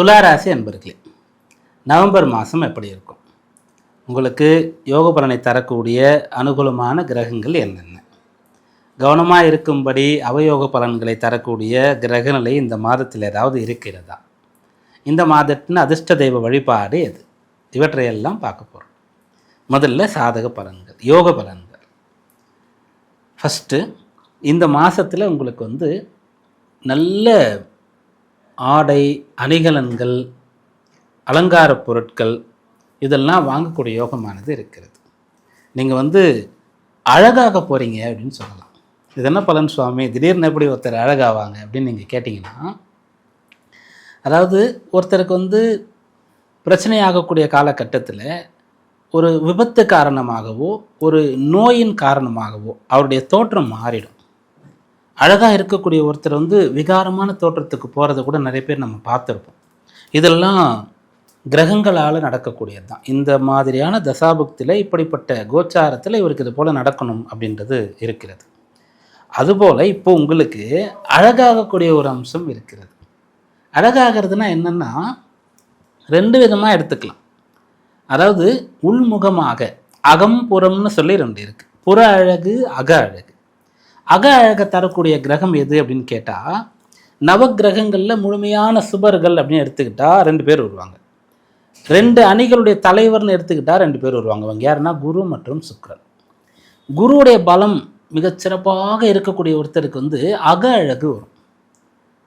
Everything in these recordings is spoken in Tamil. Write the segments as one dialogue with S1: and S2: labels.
S1: துளாராசி அன்பர்களே நவம்பர் மாதம் எப்படி இருக்கும்? உங்களுக்கு யோக பலனை தரக்கூடிய அனுகூலமான கிரகங்கள் என்னென்ன? கவனமாக இருக்கும்படி அவயோக பலன்களை தரக்கூடிய கிரகநிலை இந்த மாதத்தில் ஏதாவது இருக்கிறதா? இந்த மாதத்தின் அதிர்ஷ்ட தெய்வ வழிபாடு எது? இவற்றையெல்லாம் பார்க்க போகிறோம் முதல்ல சாதக பலன்கள் யோக பலன்கள். ஃபஸ்ட்டு இந்த மாதத்தில் உங்களுக்கு வந்து நல்ல ஆடை அணிகலன்கள் அலங்கார பொருட்கள் இதெல்லாம் வாங்கக்கூடிய யோகமானது இருக்கிறது. நீங்கள் வந்து அழகாக போகிறீங்க அப்படின்னு சொல்லலாம். இது என்ன பலன் சுவாமி? திடீர்னு எப்படி ஒருத்தர் அழகாவாங்க அப்படின்னு நீங்கள் கேட்டிங்கன்னா அதாவது ஒருத்தருக்கு வந்து பிரச்சனையாகக்கூடிய காலகட்டத்தில் ஒரு விபத்து காரணமாகவோ ஒரு நோயின் காரணமாகவோ அவருடைய தோற்றம் மாறிடும். அழகாக இருக்கக்கூடிய ஒருத்தர் வந்து விகாரமான தோற்றத்துக்கு போகிறத கூட நிறைய பேர் நம்ம பார்த்துருப்போம். இதெல்லாம் கிரகங்களால் நடக்கக்கூடியது தான். இந்த மாதிரியான தசாபுக்தியில் இப்படிப்பட்ட கோச்சாரத்தில் இவருக்கு இது போல் நடக்கணும் அப்படின்றது இருக்கிறது. அதுபோல் இப்போ உங்களுக்கு அழகாகக்கூடிய ஒரு அம்சம் இருக்கிறது. அழகாகிறதுனா என்னென்னா ரெண்டு விதமாக எடுத்துக்கலாம். அதாவது உள்முகமாக அகம் புறம்னு சொல்லி ரெண்டு இருக்குது புற அழகு அக அழகு. அக அழகை தரக்கூடிய கிரகம் எது அப்படின்னு கேட்டால் நவக்கிரகங்களில் முழுமையான சுபர்கள் அப்படின்னு எடுத்துக்கிட்டால் ரெண்டு பேர் வருவாங்க. ரெண்டு அணிகளுடைய தலைவர்னு எடுத்துக்கிட்டால் ரெண்டு பேர் வருவாங்க. அவங்க யாருன்னா குரு மற்றும் சுக்ரன் குருவுடைய பலம் மிகச்சிறப்பாக இருக்கக்கூடிய ஒருத்தருக்கு வந்து அக அழகு வரும்.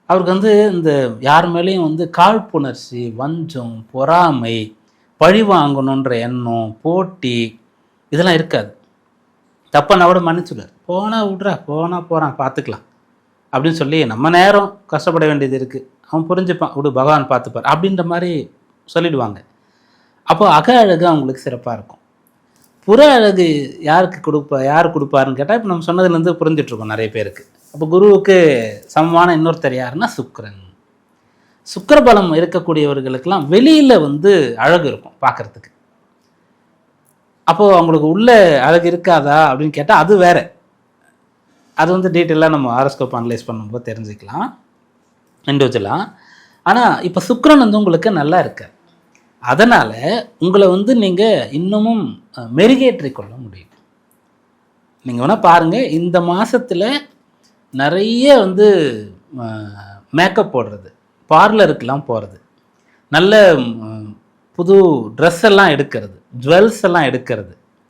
S1: அவருக்கு வந்து இந்த யார் மேலேயும் வந்து காழ்ப்புணர்ச்சி வஞ்சம் பொறாமை பழி வாங்கணுன்ற எண்ணம் போட்டி இதெல்லாம் இருக்காது. தப்பா கூட மன்னிச்சுடுவார் போனால் விட்றா போனால் போகிறான் பார்த்துக்கலாம் அப்படின்னு சொல்லி நம்ம நேரம் கஷ்டப்பட வேண்டியது இருக்குது அவன் புரிஞ்சுப்பான். விடு பகவான் பார்த்துப்பார் அப்படின்ற மாதிரி சொல்லிடுவாங்க. அப்போ அக அழகு அவங்களுக்கு சிறப்பாக இருக்கும். புற அழகு யாருக்கு கொடுப்பா யார் கொடுப்பாருன்னு கேட்டால் இப்போ நம்ம சொன்னதுலேருந்து புரிஞ்சிட்ருக்கோம் நிறைய பேருக்கு. அப்போ குருவுக்கு சமமான இன்னொருத்தர் யாருன்னா சுக்கரன். சுக்கரபலம் இருக்கக்கூடியவர்களுக்கெல்லாம் வெளியில் வந்து அழகு இருக்கும் பார்க்குறதுக்கு. அப்போது அவங்களுக்கு உள்ள அழகு இருக்காதா அப்படின்னு கேட்டால் அது வேற. அது வந்து டீட்டெயிலாக நம்ம ஆரோஸ்கோப் அனலைஸ் பண்ணும்போது தெரிஞ்சுக்கலாம். இண்டிவிஜுவலாக ஆனால் இப்போ சுக்ரன் வந்து உங்களுக்கு நல்லா இருக்கு அதனால் உங்களை வந்து நீங்கள் இன்னமும் மெருகேற்றி கொள்ள முடியும். நீங்கள் வேணால் பாருங்கள் இந்த மாதத்தில் நிறைய வந்து மேக்கப் போடுறது பார்லருக்கெலாம் போகிறது நல்ல புது ட்ரெஸ் எல்லாம் எடுக்கிறது ஜுவல்ஸ் எல்லாம் எடுக்கிறது.